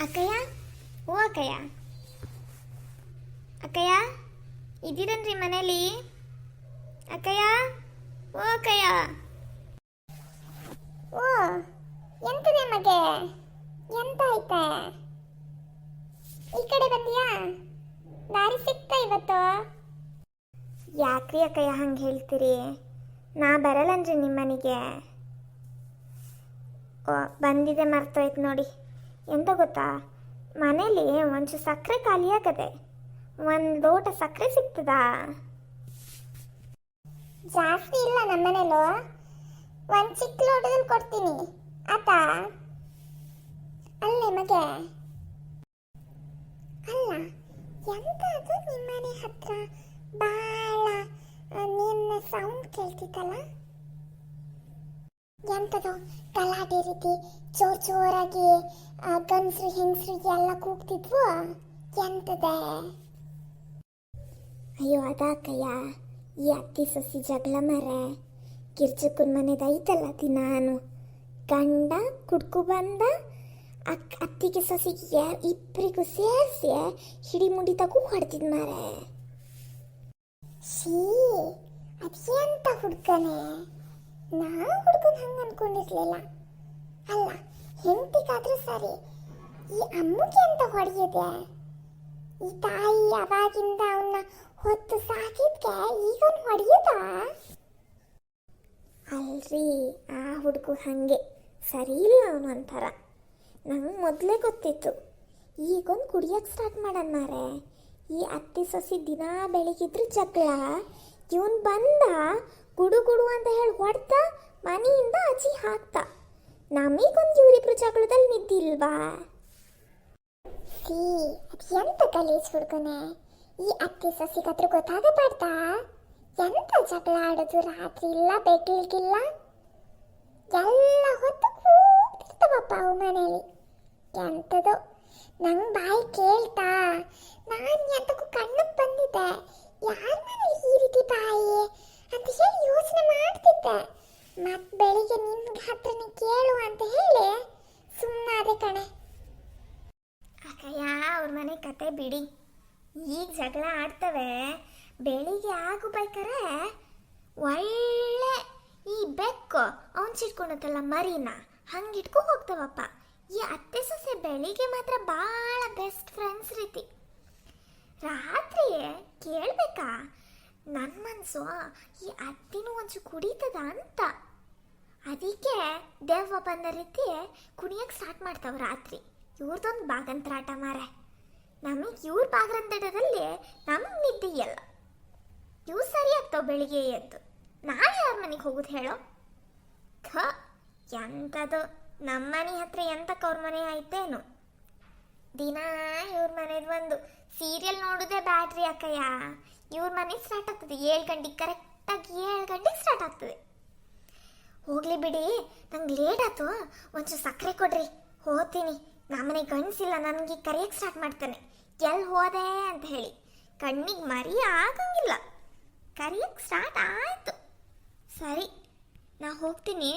ಅಕ್ಕಯ್ಯ? ಓ, ಅಕ್ಕಯ್ಯ. ಅಕ್ಕಯ್ಯ, ಇದ್ದೀರನ್ರಿ ಮನೇಲಿ? ಅಕ್ಕಯ್ಯ? ಓ ಅಕ್ಕಯ್ಯ. ಓ ಎಂತ ನಿಮಗೆ ಎಂತ ಐತೆ? ಈ ಕಡೆ ಬಂದಿಯಾ? ದಾರಿ ಸಿಕ್ತಾ ಇವತ್ತು? ಯಾಕ್ರಿ ಅಕ್ಕಯ್ಯ ಹಂಗೆ ಹೇಳ್ತೀರಿ? ನಾ ಬರಲ್ಲನ್ರಿ ನಿಮ್ಮ ಮನೆಗೆ ಓ, ಬಂದಿದೆ ಮರ್ತೋಯ್ತು ನೋಡಿ. ಎಂತ ಗೊತ್ತಾ? ಮನೇಲಿ ಒಂಚು ಸಕ್ಕರೆ ಖಾಲಿಯಾಗದೆ, ಒಂದು ಲೋಟ ಸಕ್ಕರೆ ಸಿಗ್ತದಾ? ಜಾಸ್ತಿ ಇಲ್ಲ ನಮ್ಮನೇಲು ಒಂದು ಚಿಕ್ಕ ಲೋಟದಲ್ಲಿ ಕೊಡ್ತೀನಿ. ಆತಾ? ಅಲ್ಲೇ ಮಗೆ. ಅಲ್ಲ ಎಂತ ಅದು ನಿಮ್ಮನೆ ಹತ್ರ ಭಾಳ ನಿನ್ನ ಸೌಂಡ್ ಕೇಳ್ತಿತ್ತಲ್ಲ? ಎಂತದು ಗಲಾಟೆ ರೀತಿ ಜೋರ್ ಜೋರಾಗಿ ಗಂಡಸ್ರು ಹೆಂಗಸ್ರು ಎಲ್ಲ ಕೂಗ್ತಿದ್ವು? ಎಂತದೆ? ಅಯ್ಯೋ, ಅದಾಕಯ್ಯ. ಈ ಅತ್ತಿ ಸೊಸಿ ಜಗಳ ಮರ. ಗಿರ್ಜಕ್ಕನ ಮನೇದ ಐತಲ್ಲ ದಿನಾನು ಗಂಡ, ಕುಡ್ಕು ಬಂದ, ಅಕ್, ಅತ್ತಿಗೆ ಸೊಸಿಗೆ ಇಬ್ಬರಿಗೂ ಸೇರಿಸಿ ಹಿಡಿ ಮುಡಿ ತಗು ಹೊಡೆದಿದ್ ಮಾರೆ. ಶೀ ಅದೇಂತ ಹುಡ್ಕನೆ ನಾ ಹುಡುಗನ ಹಂಗೆ ಅನ್ಕೊಂಡಿರ್ಲಿಲ್ಲ. ಅಲ್ಲ, ಹೆಂಡತಿಗಾದ್ರೂ ಸರಿ, ಈ ಅಮ್ಮಗೆ ಅಂತ ಹೊಡೆಯಿದೆ? ಈ ತಾಯಿ ಅವಾಗಿಂದ ಅವನ್ನ ಹೊತ್ತು ಸಾಕಿದ್ಕೆ ಈಗ ಹೊಡೆಯುದ? ಅಲ್ರಿ, ಆ ಹುಡುಗ ಹಂಗೆ. ಸರಿ ಇಲ್ಲ ಅವನು ಒಂಥರ ನಂಗೆ ಮೊದಲೇ ಗೊತ್ತಿತ್ತು. ಈಗೊಂದು ಕುಡಿಯೋಕೆ ಸ್ಟಾರ್ಟ್ ಮಾಡನ್ ಈ ಅತ್ತೆ ಸೊಸಿ ದಿನ ಬೆಳಗಿದ್ರು ಜಗಳ. ಇವನು ಬಂದ ಗುಡು ಗುಡು ಅಂತ ಹೇಳಿ ಹೊಡ್ತಾ ಮನೆಯಿಂದ ಆಚೆ ಹಾಕ್ತ. ನಮಗೊಂದು ಇವರಿಬ್ರು ಜಗಳದಲ್ಲಿ ನಿದ್ದಿಲ್ವಾ? ಸಿ, ಅದು ಎಂತ ಗಲೀಜ್ ಹುಡುಗನೆ. ಈ ಅತ್ತಿ ಗೊತ್ತಾಗ ಗೊತ್ತಾಗಬಾರ್ದಾ ಎಂತ ಜಗಳ ಆಡೋದು ರಾತ್ರಿ ಇಲ್ಲ ಬೆಟ್ಟಲಿಕ್ಕಿಲ್ಲ ಎಲ್ಲ ಹೊತ್ತು ಕೂಗ್ತಿರ್ತವಪ್ಪ ಅವು ಮನೇಲಿ. ಎಂಥದೋ ನಂಗೆ ಬಾಯಿ ಕೇಳ್ತಾ ನಾನು ಎಂತಕ್ಕೂ ಕಣ್ಣಕ್ಕೆ ಬಂದಿದ್ದೆ ಯಾರ ಮನೇಲಿ ಈ ರೀತಿ ಬಾಯಿ ಅಂತ ಹೇಳಿ ಯೋಚನೆ ಮಾಡ್ತಿದ್ದೆ ಮತ್ ಬೆಳಿಗ್ಗೆ ನಿಮ್ಮ ಹತ್ರನೇ ಕೇಳು ಅಂತ ಹೇಳಿ ಸುಮ್ಮನೆ ಕಣೆ. ಅಕ್ಕಯ್ಯ, ಅವ್ರ ಮನೆ ಕತೆ ಬಿಡಿ. ಈಗ ಜಗಳ ಆಡ್ತವೆ. ಬೆಳಿಗ್ಗೆ ಆಗಬೇಕಾರೆ ಒಳ್ಳೆ ಈ ಬೆಕ್ಕು ಅವನ್ ಸಿಟ್ಕೊಂಡತ್ತಲ್ಲ ಮರಿನ. ಹಂಗಿಟ್ಕೊ ಹೋಗ್ತಾವಪ್ಪ. ಈ ಅತ್ತೆ ಸೊಸೆ ಬೆಳಿಗ್ಗೆ ಮಾತ್ರ ಭಾಳ ಬೆಸ್ಟ್ ಫ್ರೆಂಡ್ಸ್ ರೀತಿ. ರಾತ್ರಿ ಕೇಳ್ಬೇಕಾ? ನನ್ನ ಮನಸ್ಸು ಈ ಅತ್ತಿನೂ ಒಂಚೂರು ಕುಡಿತದ ಅಂತ. ಅದಕ್ಕೆ ದೇವ ಬಂದ ರೀತಿ ಕುಣಿಯಕ್ಕೆ ಸ್ಟಾರ್ಟ್ ಮಾಡ್ತಾವ ರಾತ್ರಿ. ಇವ್ರದೊಂದು ಬಾಗಂತರಾಟ ಮಾರೆ ನಮಗೆ ಇವ್ರ ಬಾಗಂತಟದಲ್ಲಿ ನಮಗೆ ನಿದ್ದೆ ಇಲ್ಲ. ಇವು ಸರಿ ಆಗ್ತಾವ ಬೆಳಿಗ್ಗೆ ಎದ್ದು. ನಾಳೆ ಯಾರ ಮನೆಗೆ ಹೋಗುದು ಹೇಳೋ? ಖ ಎಂಥದ್ದು ನಮ್ಮ ಮನೆ ಹತ್ರ ಎಂತಕ್ಕೆ ಅವ್ರ ಮನೆ ಆಯ್ತೇನು ದಿನ ಇವ್ರ ಮನೆದು ಒಂದು ಸೀರಿಯಲ್ ನೋಡೋದೇ ಬ್ಯಾಟ್ರಿ ಅಕ್ಕಯ್ಯ. ಇವ್ರ ಮನೆ ಸ್ಟಾರ್ಟ್ ಆಗ್ತದೆ. ಏಳು ಗಂಟೆಗೆ ಕರೆಕ್ಟಾಗಿ ಏಳು ಗಂಟೆಗೆ ಸ್ಟಾರ್ಟ್ ಆಗ್ತದೆ. ಹೋಗ್ಲಿ ಬಿಡಿ. ನಂಗೆ ಲೇಟ್ ಆಯ್ತು. ಒಂಚೂರು ಸಕ್ಕರೆ ಕೊಡ್ರಿ. ಹೋಗ್ತೀನಿ. ನಮ್ಮನೆ ಗಂಡಸಿಲ್ಲ ನನಗೆ ಕರೆಯಕ್ಕೆ ಸ್ಟಾರ್ಟ್ ಮಾಡ್ತಾನೆ. ಎಲ್ಲಿ ಹೋದೆ ಅಂತ ಹೇಳಿ. ಕಣ್ಣಿಗೆ ಮರಿ ಆಗಂಗಿಲ್ಲ. ಕರೆಯಕ್ಕೆ ಸ್ಟಾರ್ಟ್ ಆಯಿತು. ಸರಿ, ನಾ ಹೋಗ್ತೀನಿ.